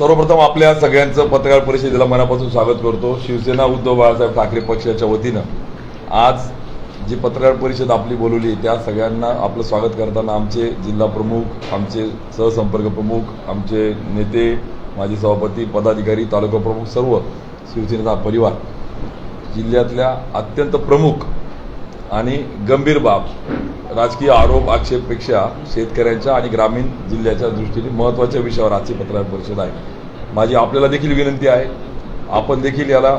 सर्वप्रथम आपल्या सगळ्यांचं पत्रकार परिषदेला मनापासून स्वागत करतो. शिवसेना उद्धव बाळासाहेब ठाकरे पक्षाच्या वतीनं आज जी पत्रकार परिषद आपली बोलवली त्या सगळ्यांना आपलं स्वागत करताना आमचे जिल्हा प्रमुख आमचे सहसंपर्क प्रमुख आमचे नेते माजी सभापती पदाधिकारी तालुका प्रमुख सर्व शिवसेनेचा परिवार जिल्ह्यातल्या अत्यंत प्रमुख आणि गंभीर बाब राजकीय आरोप आक्षेपपेक्षा शेतकऱ्यांच्या आणि ग्रामीण जिल्ह्याच्या दृष्टीने महत्त्वाच्या विषयावर आजची पत्रकार परिषद आहे. माझी आपल्याला देखील विनंती आहे. आपण देखील याला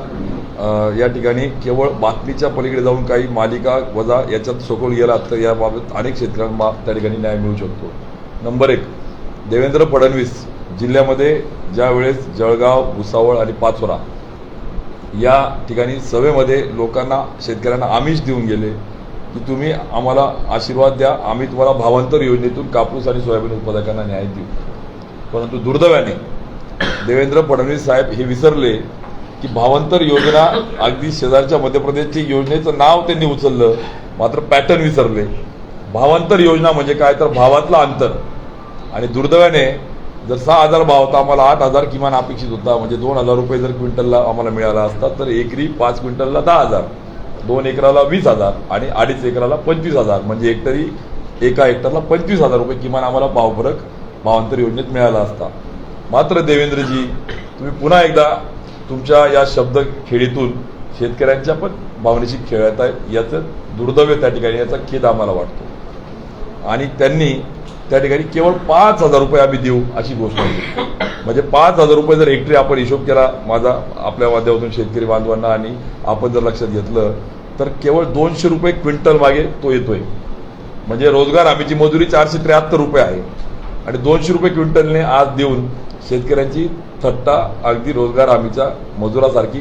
या ठिकाणी केवळ बातमीच्या पलीकडे जाऊन काही मालिका वजा याच्यात सखोल गेला तर याबाबत अनेक शेतकऱ्यांना त्या ठिकाणी न्याय मिळू शकतो. नंबर एक देवेंद्र फडणवीस जिल्ह्यामध्ये ज्यावेळेस जळगाव भुसावळ आणि पाचोरा या ठिकाणी सभेमध्ये लोकांना शेतकऱ्यांना आमिष देऊन गेले की तुम्ही आम्हाला आशीर्वाद द्या. आम्ही तुम्हाला भावांतर योजनेतून कापूस आणि सोयाबीन उत्पादकांना न्याय देऊ. परंतु दुर्दैवाने देवेंद्र फडणवीस साहेब हे विसरले की भावांतर योजना अगदी शेजारच्या मध्य प्रदेशची योजनेचं नाव त्यांनी उचललं मात्र पॅटर्न विसरले. भावांतर योजना म्हणजे काय? तर भावातलं अंतर. आणि दुर्दैवाने जर सहा हजार भाव होता आम्हाला आठ हजार किमान अपेक्षित होता. म्हणजे दोन हजार रुपये जर क्विंटलला आम्हाला मिळाला असता तर एकरी पाच क्विंटलला दहा हजार. दोन एकराला वीस हजार आणि अडीच एकराला पंचवीस हजार. म्हणजे एकतरी एका हेक्टरला पंचवीस हजार रुपये किमान आम्हाला भावफरक भावांतर योजनेत मिळाला असता. मात्र देवेंद्रजी तुम्ही पुन्हा एकदा तुमच्या या शब्द खेळीतून शेतकऱ्यांच्या पण भावनेशी खेळत आहेत याचं दुर्दैव त्या ठिकाणी याचा खेद आम्हाला वाटतो. आणि त्यांनी त्या ठिकाणी केवळ पाच हजार रुपये आम्ही देऊ अशी घोषणा केली. म्हणजे पाच हजार रुपये जर एकट्री आपण हिशोब केला माझा आपल्या माध्यमातून शेतकरी बांधवांना आणि आपण जर लक्षात घेतलं तर केवळ दोनशे रुपये क्विंटल मागे तो येतोय. म्हणजे रोजगार हमीची मजुरी चारशे त्र्याहत्तर रुपये आहे. आणि दोनशे रुपये क्विंटलने आज देऊन शेतकऱ्यांची थट्टा अगदी रोजगार हमीच्या मजुरासारखी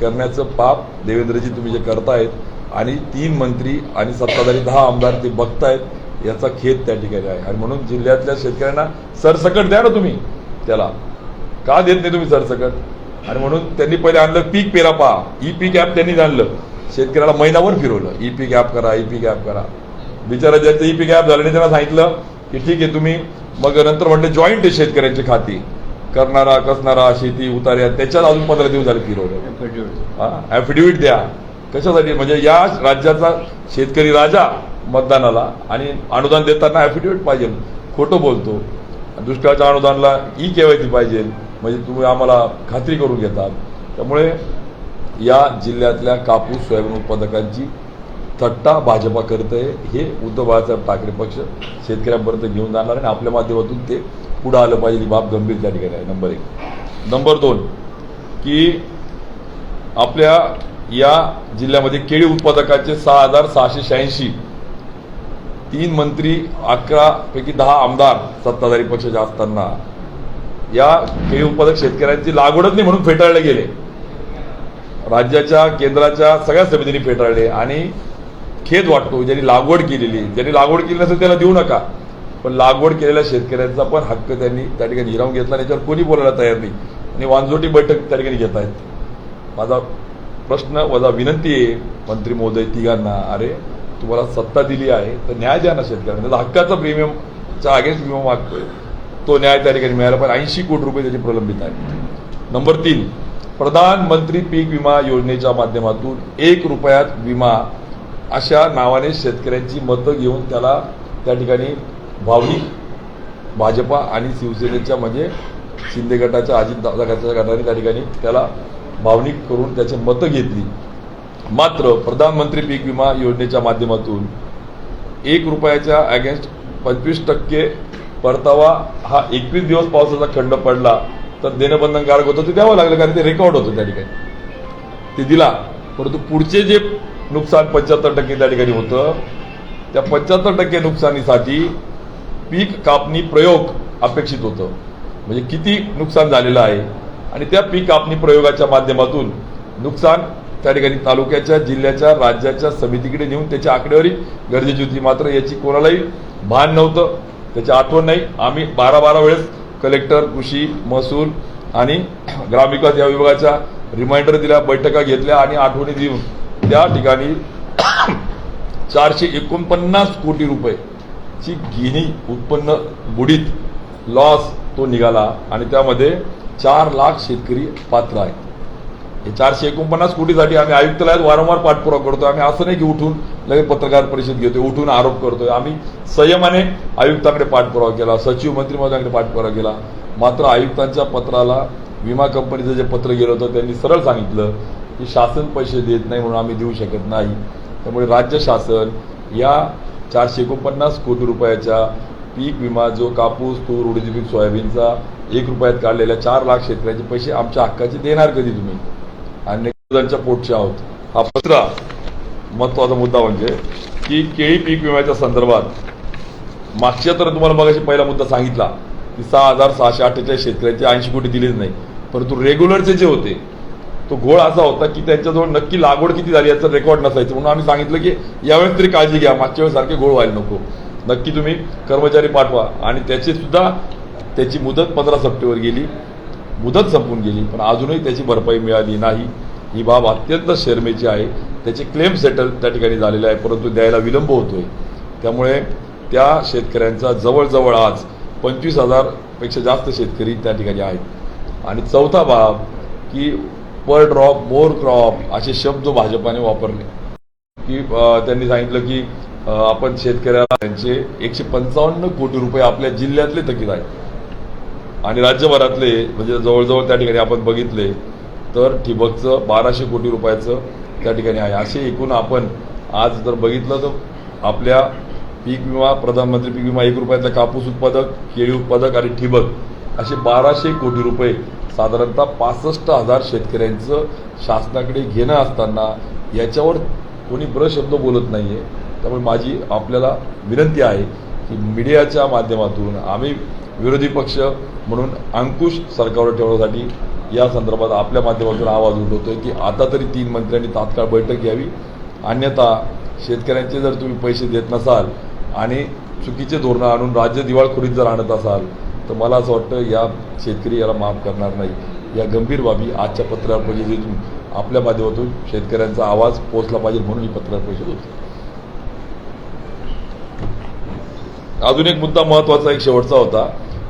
करण्याचं पाप देवेंद्रजी तुम्ही जे करतायत आणि तीन मंत्री आणि सत्ताधारी दहा आमदार ते बघतायत याचा खेद त्या ठिकाणी आहे. आणि म्हणून जिल्ह्यातल्या शेतकऱ्यांना सरसकट द्या ना तुम्ही. त्याला. का देत नाही तुम्ही सरसकट? आणि म्हणून त्यांनी पहिले आणलं पीक पेरा पहा ई पीक ॲप त्यांनी आणलं. शेतकऱ्याला महिनाभर फिरवलं. ई पीक ॲप करा ई पीक ॲप करा. बिचारा ज्याचं ई पीक ॲप झालं नाही त्यांना सांगितलं की ठीक आहे तुम्ही. मग नंतर म्हटलं जॉईंट आहे शेतकऱ्यांची खाती. करणारा कसणारा शेती उतार्या त्याच्यात अजून पंधरा दिवस झाले फिरवलं. ऍफिडेव्हिट द्या. कशासाठी? म्हणजे या राज्याचा शेतकरी राजा मतदानाला आणि अनुदान देताना ऍफिडेव्हिट पाहिजे. खोटं बोलतो. दुष्काळाच्या अनुदानाला ई केवायसी पाहिजे. म्हणजे तुम्ही आम्हाला खात्री करून घेतात. त्यामुळे या जिल्ह्यातल्या कापूस सोयाबीन उत्पादकांची थट्टा भाजपा करते हे उद्धव बाळासाहेब ठाकरे पक्ष शेतकऱ्यांपर्यंत घेऊन जाणार आणि आपल्या माध्यमातून ते पुढं आलं पाहिजे. ही बाब गंभीर त्या ठिकाणी आहे. नंबर एक. नंबर दोन की आपल्या या जिल्ह्यामध्ये केळी उत्पादकाचे सहा हजार सहाशे शहाऐंशी तीन मंत्री अकरा पैकी दहा आमदार सत्ताधारी पक्षाच्या असताना या केळी उत्पादक शेतकऱ्यांची लागवडच नाही म्हणून फेटाळले गेले. राज्याच्या केंद्राच्या सगळ्या समितींनी फेटाळले आणि खेद वाटतो ज्यांनी लागवड केलेली. ज्यांनी लागवड केली नसेल त्याला देऊ नका. पण लागवड केलेल्या शेतकऱ्यांचा पण हक्क त्यांनी त्या ठिकाणी हिरावून घेतला याच्यावर कोणी बोलायला तयार नाही. आणि वांजोटी बैठक त्या ठिकाणी घेत आहेत. माझा प्रश्न वजा विनंती आहे मंत्री महोदय तिघांना. अरे तुम्हाला सत्ता दिली आहे तर न्याय द्या ना शेतकऱ्यांना. त्याचा हक्काचा प्रीमियमच्या अगेन्स्ट विमा मागतोय तो न्याय त्या ठिकाणी मिळाला पण ऐंशी कोटी रुपये त्याचे प्रलंबित आहेत. नंबर तीन प्रधानमंत्री पीक विमा योजनेच्या माध्यमातून एक रुपयात विमा अशा नावाने शेतकऱ्यांची मतं घेऊन त्याला त्या ठिकाणी भावनिक भाजपा आणि शिवसेनेच्या म्हणजे शिंदे गटाच्या अजित दादा गटाच्या गटाने त्या ठिकाणी त्याला भावनिक करून त्याची मतं घेतली. मात्र प्रधानमंत्री पीक विमा योजनेच्या माध्यमातून एक रुपयाच्या अगेन्स्ट पंचवीस टक्के परतावा हा एकवीस दिवस पावसाचा खंड पडला तर देणं बंधनकारक होतं ते द्यावं लागलं कारण ते रेकॉर्ड होतं त्या ठिकाणी. ते दिला. परंतु पुढचे जे नुकसान पंच्याहत्तर टक्के त्या ठिकाणी होतं त्या पंच्याहत्तर टक्के नुकसानीसाठी पीक कापणी प्रयोग अपेक्षित होतं. म्हणजे किती नुकसान झालेलं आहे आणि त्या पीक कापणी प्रयोगाच्या माध्यमातून नुकसान त्या ठिकाणी तालुक्याच्या जिल्ह्याच्या राज्याच्या समितीकडे नेऊन त्याची आकडेवारी गरजेची होती. मात्र याची कोणालाही भान नव्हतं. त्याची आठवण नाही. आम्ही बारा बारा वेळेस कलेक्टर कृषी महसूल आणि ग्रामविकास या विभागाच्या रिमाइंडर दिल्या बैठका घेतल्या आणि आठवणी देऊन त्या ठिकाणी चारशे एकोणपन्नास कोटी रुपये ची गिनी उत्पन्न बुडीत लॉस तो निघाला आणि त्यामध्ये चार लाख शेतकरी पात्र आहेत. हे चारशे एकोणपन्नास कोटीसाठी आम्ही आयुक्तालयात वारंवार पाठपुरावा करतो आम्ही असं नाही की उठून लगेच पत्रकार परिषद घेतोय उठून आरोप करतोय. आम्ही संयमाने आयुक्तांकडे पाठपुरावा केला सचिव मंत्रिमंडळाकडे पाठपुरावा केला. मात्र आयुक्तांच्या पत्राला विमा कंपनीचं जे पत्र गेलं होतं त्यांनी सरळ सांगितलं की शासन पैसे देत नाही म्हणून आम्ही देऊ शकत नाही. त्यामुळे राज्य शासन या चारशे एकोणपन्नास कोटी रुपयाच्या पीक विमा जो कापूस तूर उडीद पीक सोयाबीनचा एक रुपयात काढलेल्या चार लाख शेतकऱ्यांचे पैसे आमच्या हक्काचे देणार कधी तुम्ही? आणि नेत्यांच्या पोटचे आहोत. हा पत्रा महत्त्वाचा मुद्दा म्हणजे की केळी पीक विम्याच्या संदर्भात मागच्या तर तुम्हाला मगाशी पहिला मुद्दा सांगितला की सहा हजार सहाशे अठ्ठेचाळीस शेतकऱ्यांचे ऐंशी कोटी दिलेच नाही. परंतु रेग्युलरचे जे होते तो घोळ असा होता की त्यांच्याजवळ नक्की लागवड किती झाली याचा रेकॉर्ड नसायचं. म्हणून आम्ही सांगितलं की यावेळेस तरी काळजी घ्या मागच्या वेळेस सारखे घोळ व्हायला नको. नक्की तुम्ही कर्मचारी पाठवा. आणि त्याची सुद्धा त्याची मुदत पंधरा सप्टेंबर गेली. मुदत संपून गेली पण अजूनही त्याची भरपाई मिळाली नाही. ही बाब अत्यंत शर्मेची आहे. त्याचे क्लेम सेटल त्या ठिकाणी झालेले आहे परंतु द्यायला विलंब होतोय. त्यामुळे त्या शेतकऱ्यांचा जवळजवळ आज पंचवीस हजारपेक्षा जास्त शेतकरी त्या ठिकाणी आहेत. आणि चौथा बाब की पर ड्रॉप मोर क्रॉप असे शब्द भाजपाने वापरले. की त्यांनी सांगितलं की आपण शेतकऱ्याला त्यांचे एकशे पंचावन्न कोटी रुपये आपल्या जिल्ह्यातले थकीत आहेत. आणि राज्यभरातले म्हणजे जवळजवळ त्या ठिकाणी आपण बघितले तर ठिबकचं बाराशे कोटी रुपयाचं त्या ठिकाणी आहे. असे एकूण आपण आज जर बघितलं तर आपल्या पीक विमा प्रधानमंत्री पीक विमा एक रुपयाचा कापूस उत्पादक केळी उत्पादक आणि ठिबक असे बाराशे कोटी रुपये साधारणतः पासष्ट हजार शेतकऱ्यांचं शासनाकडे घेणं असताना याच्यावर कोणी ब्र शब्द बोलत आहे त्यामुळे माझी आपल्याला विनंती आहे की मीडियाच्या माध्यमातून आम्ही विरोधी पक्ष म्हणून अंकुश सरकारवर ठेवण्यासाठी या संदर्भात आपल्या माध्यमातून आवाज उठवतोय की आता तरी तीन मंत्र्यांनी तात्काळ बैठक घ्यावी. अन्यथा शेतकऱ्यांचे जर तुम्ही पैसे देत नसाल आणि चुकीचे धोरणं आणून राज्य दिवाळखोरीत जर आणत असाल तर मला असं वाटतं या शेतकरी याला माफ करणार नाही. या गंभीर बाबी आजच्या पत्रकार परिषदेतून आपल्या माध्यमातून शेतकऱ्यांचा आवाज पोहोचला पाहिजे म्हणून ही पत्रकार परिषद होती. अजून एक मुद्दा महत्त्वाचा एक शेवटचा होता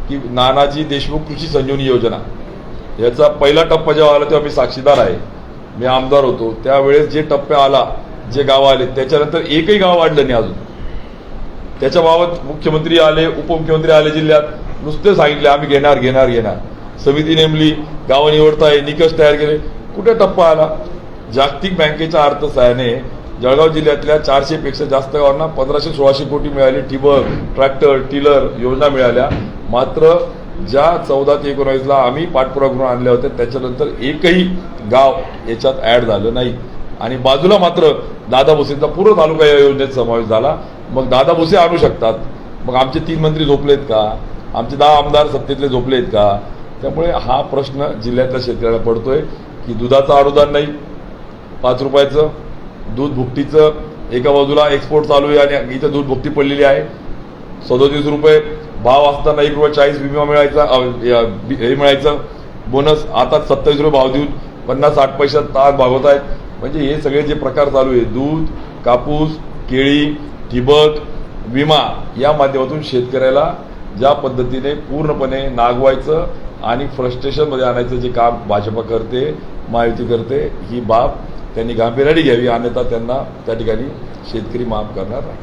की नानाजी देशमुख कृषी संजीवनी योजना. याचा पहिला टप्पा जेव्हा आला तेव्हा मी साक्षीदार आहे. मी आमदार होतो. त्यावेळेस जे टप्पे आला जे गाव आले त्याच्यानंतर एकही गाव वाढलं नाही अजून. त्याच्याबाबत मुख्यमंत्री आले उपमुख्यमंत्री आले जिल्ह्यात नुसते सांगितले आम्ही घेणार घेणार घेणार. समिती नेमली गावं निवडताय निकष तयार केले. कुठे टप्पा आला? जागतिक बँकेच्या अर्थसहाय्याने जळगाव जिल्ह्यातल्या चारशेपेक्षा जास्त गावांना पंधराशे सोळाशे कोटी मिळाली. ठिबक ट्रॅक्टर टिलर योजना मिळाल्या. मात्र ज्या चौदा ते एकोणावीसला आम्ही पाठपुरावा करून आणल्या होत्या त्याच्यानंतर एकही गाव याच्यात ॲड झालं नाही. आणि बाजूला मात्र दादा भुसेंचा पूर्ण तालुका या योजनेत समावेश झाला. मग दादा भुसे आणू शकतात. मग आमचे तीन मंत्री झोपलेत का? आमचे दहा आमदार सत्तेतले झोपलेत का? त्यामुळे हा प्रश्न जिल्ह्यातल्या शेतकऱ्याला पडतोय की दुधाचं अनुदान नाही पाच रुपयाचं दूध भुकटीचं एका बाजूला एक्सपोर्ट चालू आहे आणि इथं दूध भुकटी पडलेली आहे. सदोतीस रुपये भाव असताना एक रुपये चाळीस विमा मिळायचा बी- हे मिळायचं. बोनस आता सत्तावीस रुपये भाव देऊन पन्नास साठ पैशात तास भागवत आहेत म्हणजे हे सगळे जे प्रकार चालू आहे दूध कापूस केळी ठिबक विमा या माध्यमातून शेतकऱ्याला ज्या पद्धतीने पूर्णपणे नागवायचं आणि फ्रस्ट्रेशनमध्ये आणायचं जे काम भाजपा करते महायुती करते ही बाब त्यांनी गांभीर्याने घ्यावी अन्यथा त्यांना त्या ठिकाणी शेतकरी माफ करणार नाही.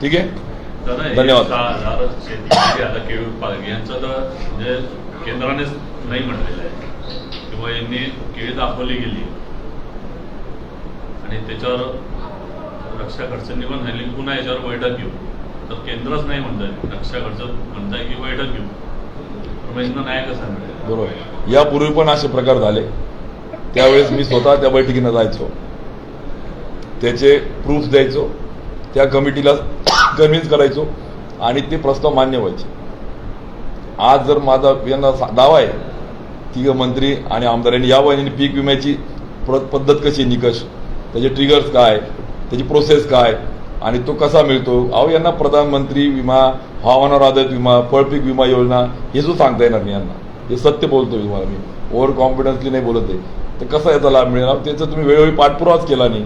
ठीक आहे? धन्यवाद. म्हणजे केंद्रानेच नाही म्हटलेलं आहे. किंवा यांनी केळी दाखवली गेली. आणि त्याच्यावर रक्षा पण सांगितले की पुन्हा याच्यावर बैठक घेऊ तर केंद्रच नाही म्हणताय. रक्षा खर्च म्हणताय की बैठक घेऊ बरोबर. यापूर्वी पण असे प्रकार झाले. त्यावेळेस मी स्वतः त्या बैठकीनं जायचो. त्याचे प्रूफ द्यायचो. त्या कमिटीला कन्व्हिन्स करायचो. आणि ते प्रस्ताव मान्य व्हायचे. आज जर माझा यांना सा- दावा आहे की मंत्री आणि आमदारांनी या वहिनी पीक विम्याची पद्धत कशी निकष? त्याचे ट्रिगर्स काय? त्याची प्रोसेस काय? आणि तो कसा मिळतो? अहो यांना प्रधानमंत्री विमा हवामानावर आधारित विमा फळपीक विमा योजना हे जो सांगता येणार नाही यांना. हे सत्य बोलतो मी तुम्हाला मी. ओव्हर कॉन्फिडन्सली नाही बोलत आहे. तर कसा याचा लाभ मिळेल? त्याचा तुम्ही वेळोवेळी पाठपुरावाच केला नाही.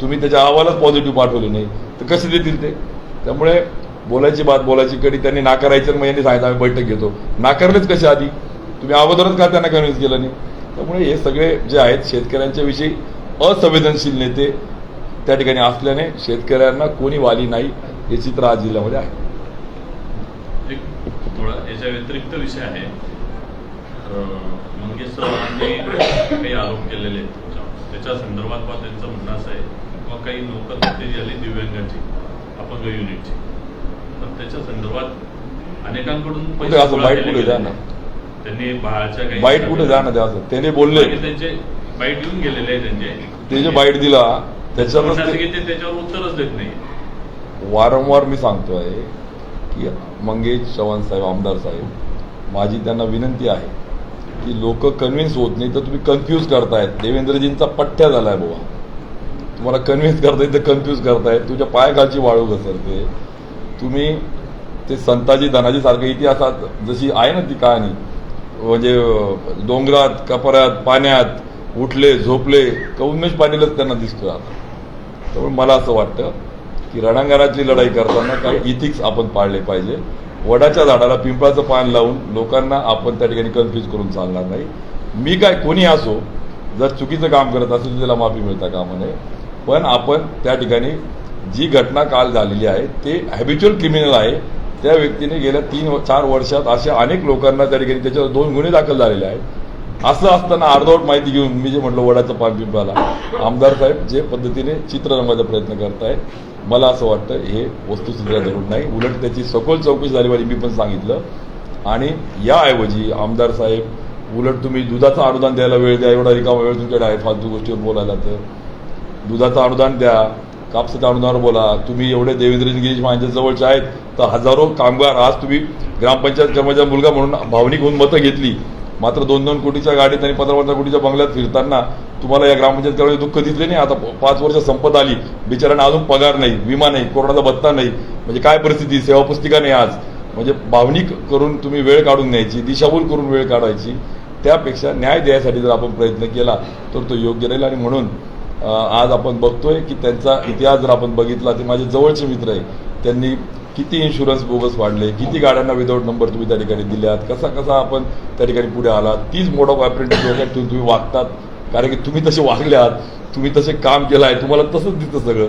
तुम्ही त्याच्या अहवालच पॉझिटिव्ह पाठवले नाही. तर कसे देतील ते? त्यामुळे बोलायची बात बोलायची कधी त्यांनी नाकारायचं आणि मग यांनी सांगितलं आम्ही बैठक घेतो. नाकारलेच कसे आधी? तुम्ही अगोदरच का त्यांना कन्व्हिन्स केलं नाही? त्यामुळे हे सगळे जे आहेत शेतकऱ्यांच्या विषयी असंवेदनशील नेते त्या ठिकाणी असल्याने शेतकऱ्यांना कोणी वाली नाही हे चित्र आज जिल्ह्यामध्ये आहे. याच्या व्यतिरिक्त विषय आहे. मंगेश चव्हाणांनी काही आरोप केलेले. त्याच्या संदर्भात बा त्यांचं म्हणणं असं आहे किंवा काही नोकर भरती आली दिव्यांगांची अपंग युनिटची तर त्याच्या संदर्भात अनेकांकडून. ना त्यांनी बाळाच्या काही बाईट कुठे असं? त्याने बोलले. त्यांचे बाईट येऊन गेलेले आहे त्यांचे. ते जे बाईट दिला त्याच्यावर उत्तरच देत नाही. वारंवार मी सांगतोय की मंगेश चव्हाण साहेब आमदार साहेब माझी त्यांना विनंती आहे की लोक कन्व्हिन्स होत नाही तर तुम्ही कन्फ्यूज करतायत. देवेंद्रजींचा पठ्ठ्या झालाय बाबा तुम्हाला कन्व्हिन्स करताय तर कन्फ्यूज करतायत. तुझ्या पायाखालची वाळू घसरते. तुम्ही ते संताजी धनाजी सारखं इतिहासात जशी आहे ना ती कहाणी म्हणजे डोंगरात कपऱ्यात पाण्यात उठले झोपले का उन्मेष पाटीलच त्यांना दिसतोय आता. त्यामुळे मला असं वाटतं की रणांगणातली लढाई करताना काही इथिक्स आपण पाळले पाहिजे. वडाच्या झाडाला पिंपळाचं पान लावून लोकांना आपण त्या ठिकाणी कन्फ्यूज करून चालणार नाही. मी काय कोणी असो जर चुकीचं काम करत असेल तर त्याला माफी मिळता कामा नये. पण आपण त्या ठिकाणी जी घटना काल झालेली आहे ते हॅबिच्युअल क्रिमिनल आहे. त्या व्यक्तीने गेल्या तीन चार वर्षात अशा अनेक लोकांना त्या ठिकाणी त्याच्यावर दोन गुन्हे दाखल झालेले आहेत. असं असताना अर्धवट माहिती घेऊन मी जे म्हटलं वडाचं पान पिंपळाला आमदार साहेब जे पद्धतीने चित्र रंगवायचा प्रयत्न करताय मला असं वाटतं हे वस्तुस्थितीला धरून नाही. उलट त्याची सखोल चौकशी झाली पाहिजे मी पण सांगितलं. आणि याऐवजी आमदार साहेब उलट तुम्ही दुधाचं अनुदान द्यायला वेळ द्या एवढा रिकामा वेळ तुमच्याकडे आहे फालतू गोष्टीवर बोलायला तर. दुधाचं अनुदान द्या कापसाच्या अनुदान बोला. तुम्ही एवढे देवेंद्र गिरीश माझ्या जवळचे आहेत तर हजारो कामगार आज तुम्ही ग्रामपंचायत कर्मचारी मुलगा म्हणून भावनिक होऊन मतं घेतली. मात्र दोन दोन कोटीच्या गाडीत आणि पंधरा पंधरा कोटीच्या बंगल्यात फिरताना तुम्हाला या ग्रामपंचायत त्यावेळी दुःख दिसले नाही. आता पाच वर्ष संपत आली. बिचाऱ्यांना अजून पगार नाही विमा नाही कोरोनाचा भत्ता नाही. म्हणजे काय परिस्थिती? सेवा पुस्तिका नाही आज. म्हणजे भावनिक करून तुम्ही वेळ काढून न्यायची दिशाभूल करून वेळ काढायची त्यापेक्षा न्याय द्यायसाठी जर आपण प्रयत्न केला तर तो योग्य राहील. आणि म्हणून आज आपण बघतोय की त्यांचा इतिहास जर आपण बघितला ते माझे जवळचे मित्र आहे. त्यांनी किती इन्शुरन्स बोगस वाढले किती गाड्यांना विदाऊट नंबर तुम्ही त्या ठिकाणी दिल्यात कसा कसा आपण त्या ठिकाणी पुढे आलात? तीच मोड ऑफ अप्रेंटिस तुम्ही वागतात. कारण की तुम्ही तसे वागले आहात तुम्ही तसे काम केलं आहे तुम्हाला तसंच दिसतं सगळं.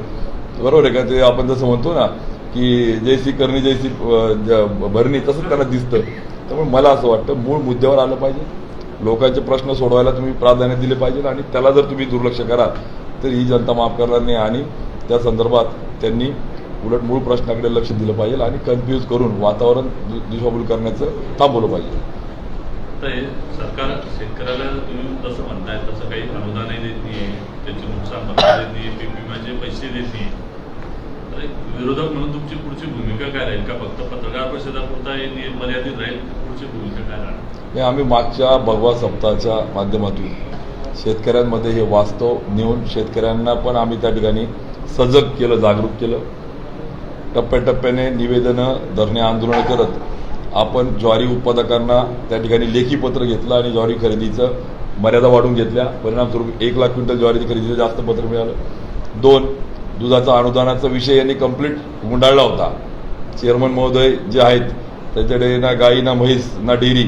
बरोबर आहे का? ते आपण जसं म्हणतो ना की जयसी करणी जयसी भरणी तसंच त्यांना दिसतं. त्यामुळे मला असं वाटतं मूळ मुद्द्यावर आलं पाहिजे. लोकांचे प्रश्न सोडवायला तुम्ही प्राधान्य दिले पाहिजे आणि त्याला जर तुम्ही दुर्लक्ष कराल तर ही जनता माफ करणार नाही आणि त्या संदर्भात त्यांनी उलट मूळ प्रश्नाकडे लक्ष दिलं पाहिजे आणि कन्फ्यूज करून वातावरण दिशाभूल करण्याचं थांबवलं पाहिजे. तर सरकार शेतकऱ्याला तुम्ही जसं म्हणताय तसं काही अनुदानही देत नाहीये त्याचे नुकसान भरपाई देत नाहीये पीक विम्याचे पैसे देत नाही तर एक विरोधक म्हणून तुमची पुढची भूमिका काय राहील? का फक्त पत्रकार परिषदापुरता नि- मर्यादित राहील? पुढची भूमिका काय राहणार? हे आम्ही मागच्या भगवा सप्ताहाच्या माध्यमातून शेतकऱ्यांमध्ये हे वास्तव नेऊन शेतकऱ्यांना पण आम्ही त्या ठिकाणी सजग केलं जागरूक केलं. टप्प्याटप्प्याने निवेदनं धरणे आंदोलन करत आपण ज्वारी उत्पादकांना त्या ठिकाणी लेखी पत्र घेतलं आणि ज्वारी खरेदीचं मर्यादा वाढून घेतल्या. परिणामस्वरूप एक लाख क्विंटल ज्वारी खरेदीचं जास्त पत्र मिळालं. दोन दुधाचा अनुदानाचा विषय यांनी कंप्लीट गुंडाळला होता. चेअरमन महोदय जे आहेत त्याच्याकडे ना गाई ना म्हैस ना डेअरी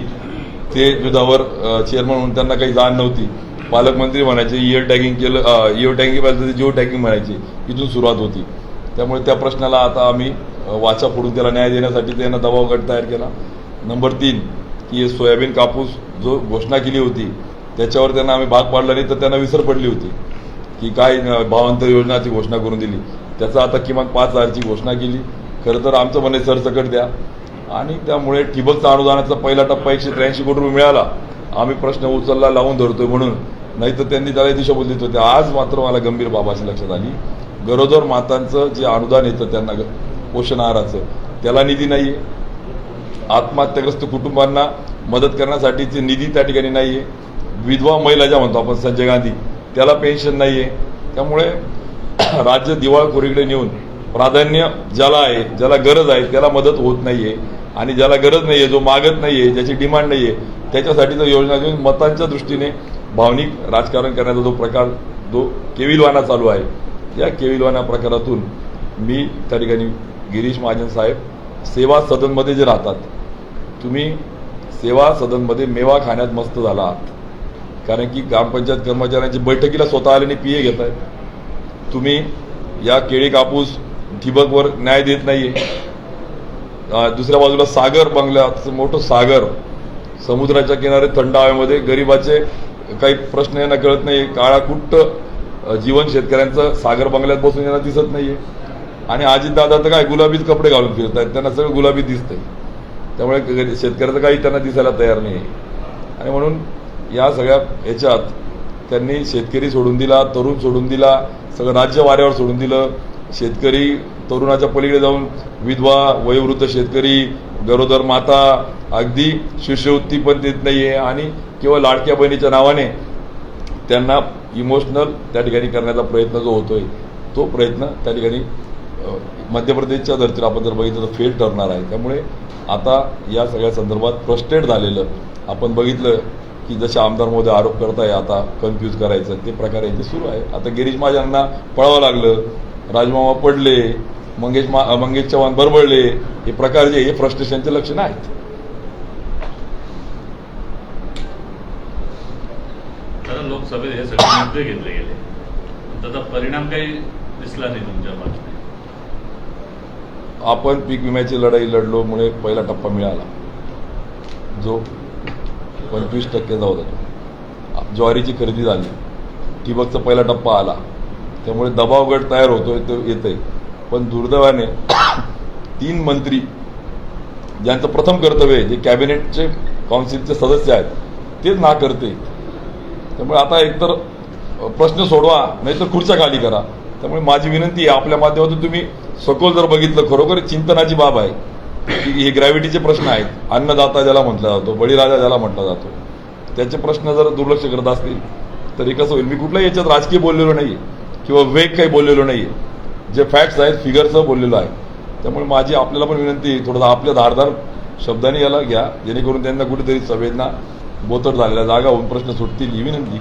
ते दुधावर चेअरमन म्हणून त्यांना काही जाण नव्हती. पालकमंत्री म्हणायचे इयर टॅगिंग केलं इयर टॅगिंग पाहिजे जिओ टॅगिंग म्हणायची. इथून सुरुवात होती. त्यामुळे त्या प्रश्नाला आता आम्ही वाचा फोडून त्याला न्याय देण्यासाठी त्यांना दबाव गट तयार केला. नंबर तीन की सोयाबीन कापूस जो घोषणा केली होती त्याच्यावर त्यांना आम्ही भाग पाडला नाही तर त्यांना विसर पडली होती. की काय भावांतर योजनाची घोषणा करून दिली. त्याचा आता किमान पाच हजारची घोषणा केली. खरं तर आमचं म्हणे सरसकट द्या. आणि त्यामुळे ठिबकचा अनुदानाचा पहिला टप्पा एकशे त्र्याऐंशी कोटी रुपये मिळाला. आम्ही प्रश्न उचलला लावून धरतोय म्हणून. नाही तर त्यांनी त्याला दिशा बोलली होते. आज मात्र मला गंभीर बाबाची लक्षात आली. गरोदर मातांचं जे अनुदान येतं त्यांना ग- पोषण आहाराचं त्याला निधी नाहीये. आत्महत्याग्रस्त कुटुंबांना मदत करण्यासाठीचे निधी त्या ठिकाणी नाहीये. विधवा महिला ज्या म्हणतो आपण संजय गांधी त्याला पेन्शन नाहीये. त्यामुळे राज्य दिवाळखोरीकडे नेऊन प्राधान्य ज्याला आहे ज्याला गरज आहे त्याला मदत होत नाहीये. आणि ज्याला गरज नाहीये जो मागत नाहीये ज्याची डिमांड नाहीये त्याच्यासाठी जर योजना देऊन मतांच्या दृष्टीने भावनिक राजकारण करण्याचा जो प्रकार जो केविलवाना चालू आहे या केविलवाना प्रकारातून मी त्या ठिकाणी गिरीश महाजन साहेब सेवा सदनमध्ये जे राहतात तुम्ही सेवा सदनमध्ये मेवा खाण्यात मस्त झाला आहात. कारण की ग्रामपंचायत कर्मचाऱ्यांची बैठकीला स्वतः आल्याने पिये घेत आहेत. तुम्ही या केळी कापूस ठिबकवर न्याय देत नाहीये. दुसऱ्या बाजूला सागर बंगल्याचं मोठं सागर समुद्राच्या किनारे थंड हवेमध्ये गरिबाचे काही प्रश्न यांना कळत नाही काळा कुट्ट जीवन शेतकऱ्यांचं सागर बंगल्यात बसून यांना दिसत नाहीये. आणि अजितदादा तर काय गुलाबीच कपडे घालून फिरत आहेत. त्यांना सगळं गुलाबी दिसतंय. त्यामुळे शेतकऱ्याचं काही त्यांना दिसायला तयार नाही आणि म्हणून या सगळ्या ह्याच्यात त्यांनी शेतकरी सोडून दिला तरुण सोडून दिला सगळं राज्य वाऱ्यावर सोडून दिलं. शेतकरी तरुणाच्या पलीकडे जाऊन विधवा वयोवृद्ध शेतकरी गरोदर माता अगदी शिष्यवृत्ती पण देत नाहीये. आणि केवळ लाडक्या बहिणीच्या नावाने त्यांना इमोशनल त्या ठिकाणी करण्याचा प्रयत्न जो होतोय तो प्रयत्न त्या ठिकाणी मध्य प्रदेशच्या धर्तीवर आपण जर बघितलं तर फेल ठरणार आहे. त्यामुळे आता या सगळ्या संदर्भात फ्रस्ट्रेट झालेलं आपण बघितलं की जसे आमदार महोदय आरोप करताय आता कन्फ्यूज करायचं ते प्रकार यांचे सुरू आहे. आता गिरीश महाजनांना पळावं लागलं राजमामा पडले मंगेश मा मंगेश चव्हाण बरबळले हे प्रकार जे हे फ्रस्ट्रेशनचे लक्षण आहेत. लोकसभेत हे सगळे मुद्दे घेतले गेले. त्याचा परिणाम काही दिसला नाही तुमच्या बाजूने. आपण पीक विम्याची लढाई लढलो मुळे पहिला टप्पा मिळाला. जो पंचवीस टक्केचा होता तो ज्वारीची खरेदी झाली. ठिबकचा पहिला टप्पा आला. त्यामुळे दबाव गट तयार होतोय तो येतोय. पण दुर्दैवाने तीन मंत्री ज्यांचं प्रथम कर्तव्य आहे जे कॅबिनेटचे काउन्सिलचे सदस्य आहेत तेच ना करते. त्यामुळे आता एकतर प्रश्न सोडवा नाहीतर खुर्च्या खाली करा. त्यामुळे माझी विनंती आहे आपल्या माध्यमातून तुम्ही सखोल जर बघितलं खरोखर चिंतनाची बाब आहे. की हे ग्रॅव्हिटीचे प्रश्न आहेत. अन्नदाता ज्याला म्हटला जातो बळीराजा ज्याला म्हटला जातो. त्याचे प्रश्न जर दुर्लक्ष करत असतील तर हे कसं होईल? मी कुठल्याही याच्यात राजकीय बोललेलो नाही किंवा वेग काही बोललेलो नाही जे फॅक्ट्स आहेत फिगरचं बोललेलो आहे. त्यामुळे माझी आपल्याला पण विनंती थोडंसं आपल्या धारदार शब्दाने याला घ्या. जेणेकरून त्यांना कुठेतरी संवेदना बोतर झालेल्या जागा होऊन प्रश्न सुटतील ही विनंती